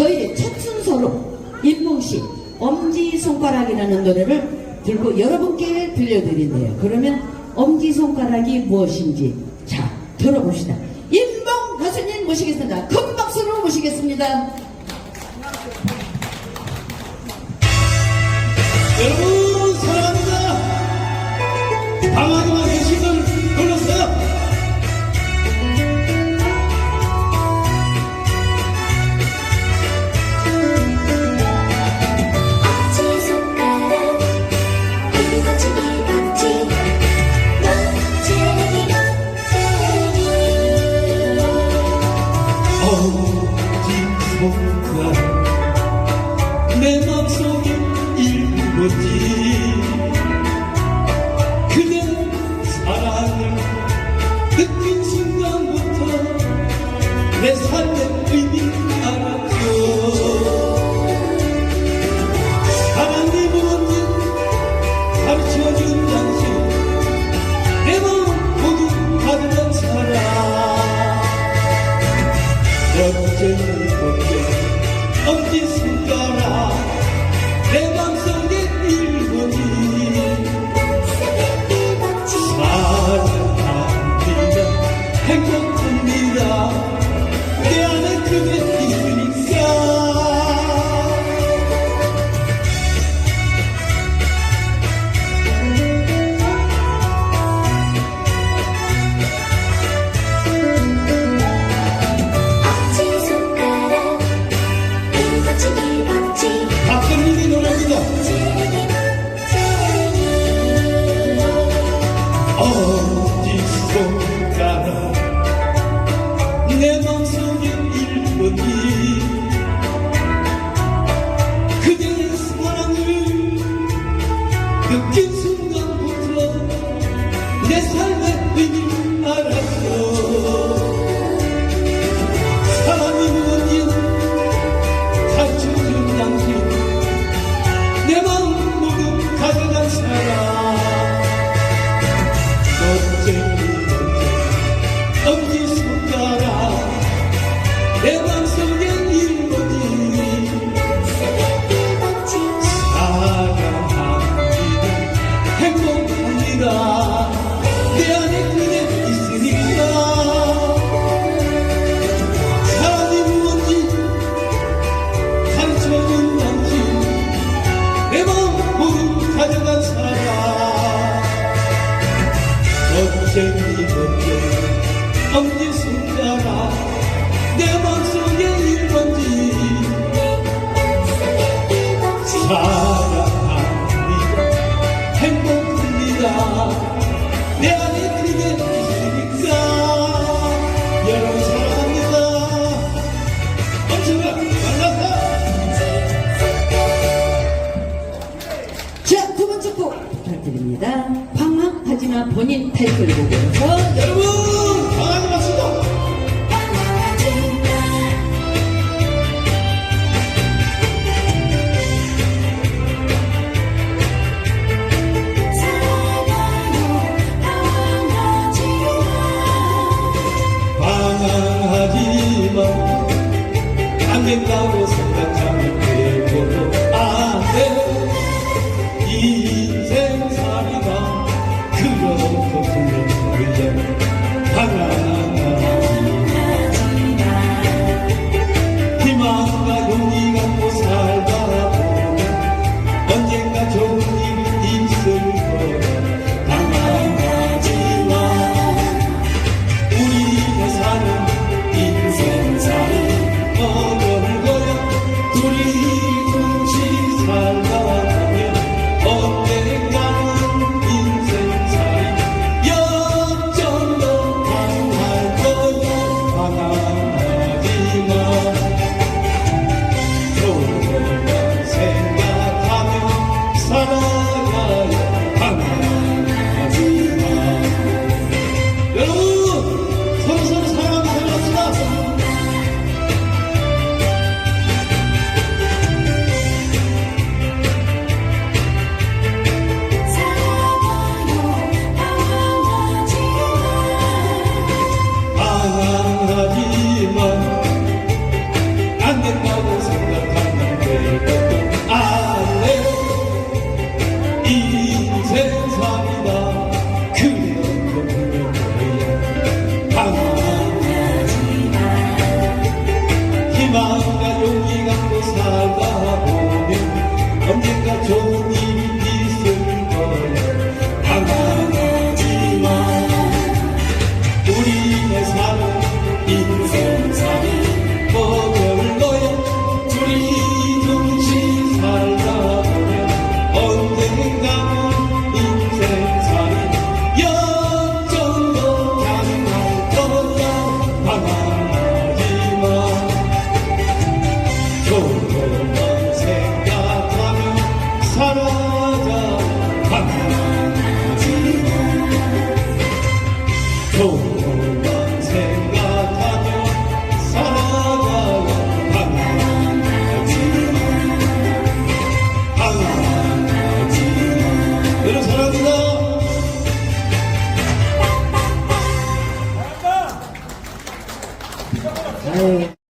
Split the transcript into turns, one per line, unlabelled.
저희 첫 순서로 임봉씨 엄지손가락이라는 노래를 들고 여러분께 들려드린대요. 그러면 엄지손가락이 무엇인지 자 들어봅시다. 임봉 가수님 모시겠습니다. 큰 박수로 모시겠습니다.
여러분 사랑합니다. 방학 내 맘속에 일거지. 그대 사랑을 느낀 순간부터 내 삶의 의미 알았죠 사랑이 뭔지 가르쳐준 당신 내 마음 모두 가득한 사랑. 어째 삶의 의미 알았어 사랑이 뭔지 가르쳐준 내 마음 모두 가져간 사랑 엄지손가락 내 맘속에 일번지
이거지
사랑합니다. 행복합니다. 내 안에 그게 있으니까. 여러분 사랑합니다. 엄청나 만났다.
자두 번째 곡 부탁드립니다. 방황하지마 본인 타이틀곡에서
여러분 안 좋은 일이 있을 거야 방황하지 우리의 삶은 인생.